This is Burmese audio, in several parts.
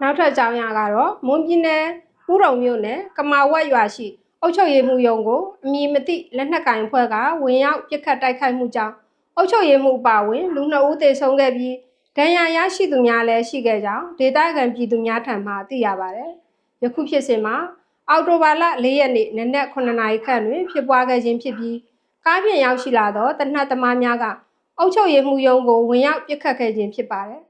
နောက်ထပ်အကြောင်းအရာကတော့မွန်ပြည်နယ်ဥရုံမြို့နယ်ကမာဝက်ရွာရှိအုတ်ချုပ်ရေးမှုရုံးကိုအမည်မသိလက်နက်ကင်ဖွဲ့ကဝင်ရောက်ပစ်ခတ်တိုက်ခိုက်မှုကြောင့်အုတ်ချုပ်ရေးမှုအပါအဝင်လူနှစ်ဦးသေဆုံးခဲ့ပြီးဒဏ်ရာရရှိသူများလည်းရှိခဲ့ကြောင်းဒေသခံပြည်သူများထံမှသိရပါတယ်။ယခုဖြစ်စဉ်မှာအော်တိုဘာလ၄ရက်နေ့နနက်9နာရီခန့်တွင်ဖြစ်ပွားခဲ့ခြင်းဖြစ်ပြီးကားပြင်ရောက်ရှိလာသောတနတ်သမားများကအုတ်ချုပ်ရေးမှုရုံးကိုဝင်ရောက်ပစ်ခတ်ခဲ့ခြင်းဖြစ်ပါတယ်။အု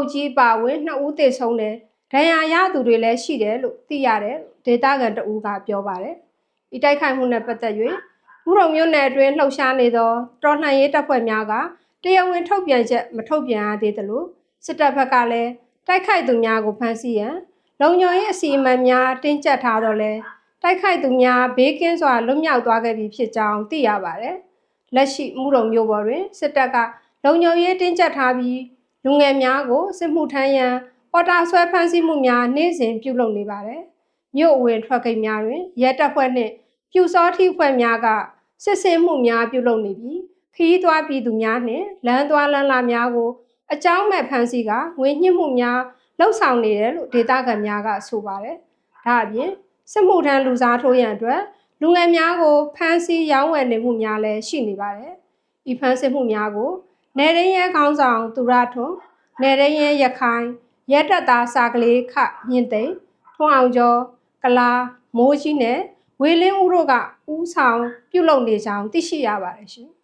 တ်ကြီးပါဝင်နှစ်ဦးသေဆုံးတယ်ဒဏ်ရာရသူတွေလည်းရှိတယ်လို့သိရတယ်ဒေတာကန်တဦးကပြောပါတယ်။ဒီတိုက်ခိုက်မှုနဲ့ပတ်သက်၍ဥရုံမြို့နယ်အတွင်းလှုပ်ရှားနေသောတော်လှန်ရေးတပ်ဖွဲ့များကတရားဝင်ထုတ်ပြန်ချက်မထုတ်ပြန်ရသေးသလိုစစ်တပ်ဘက်ကလည်းတိုက်ခိုက်သူများကိုဖမ်းဆီးရန်လုံခြုံရေးအစီအမံများတင်းကျပ်ထားတော့လဲတိုက်ခိုက်သူများဘေးကင်းစွာလွတ်မြောက်သွားခဲ့ပြီဖြစ်ကြောင်းသိရပါတယ်။လက်ရှိမှုရုံမြို့ပေါ်တွင်စစ်တပ်ကလုံခြုံရေးတင်းကျပ်ထားပြီး လူငယ်များကိုစစ်မှုထမ်းရန်ပေါ်တာဆွဲဖမ်းဆီးမှုများနေ့စဉ်ပြုလုပ်နေပါတယ်။မြို့အဝင်ထွက်ဂိတ်များတွင်ရဲတပ်ဖွဲ့နှင့်ပြူစောတိဖွဲ့များကစစ်ဆေးမှုများပြုလုပ်နေပြီးခရီးသွားပြည်သူများနှင့်လမ်းသွားလမ်းလာများကိုအကြောင်းမဲ့ဖမ်းဆီးကငွေညှစ်မှုများလှုပ်ဆောင်နေတယ်လို့ဒေသခံများကဆိုပါတယ်။ဒါအပြင်စစ်မှုထမ်းလူစားထိုးရန်အတွက်လူငယ်များကိုဖမ်းဆီးရောင်းဝယ်နေမှုများလည်းရှိနေပါတယ်။ဤဖမ်းဆီးမှုများကို နယ်ရင်းရဲခေါင်းဆောင်သူရထွန်းနယ်ရင်းရဲရခိုင်ရဲတပ်သားစာကလေးခမြင့်သိမ့်ထွန်းအောင်ကျော်ကလာမိုးကြီးနဲ့ဝေလင်းဦးတို့ကဦးဆောင်ပြုလုပ်နေကြောင်းသိရှိရပါတယ်ရှင်။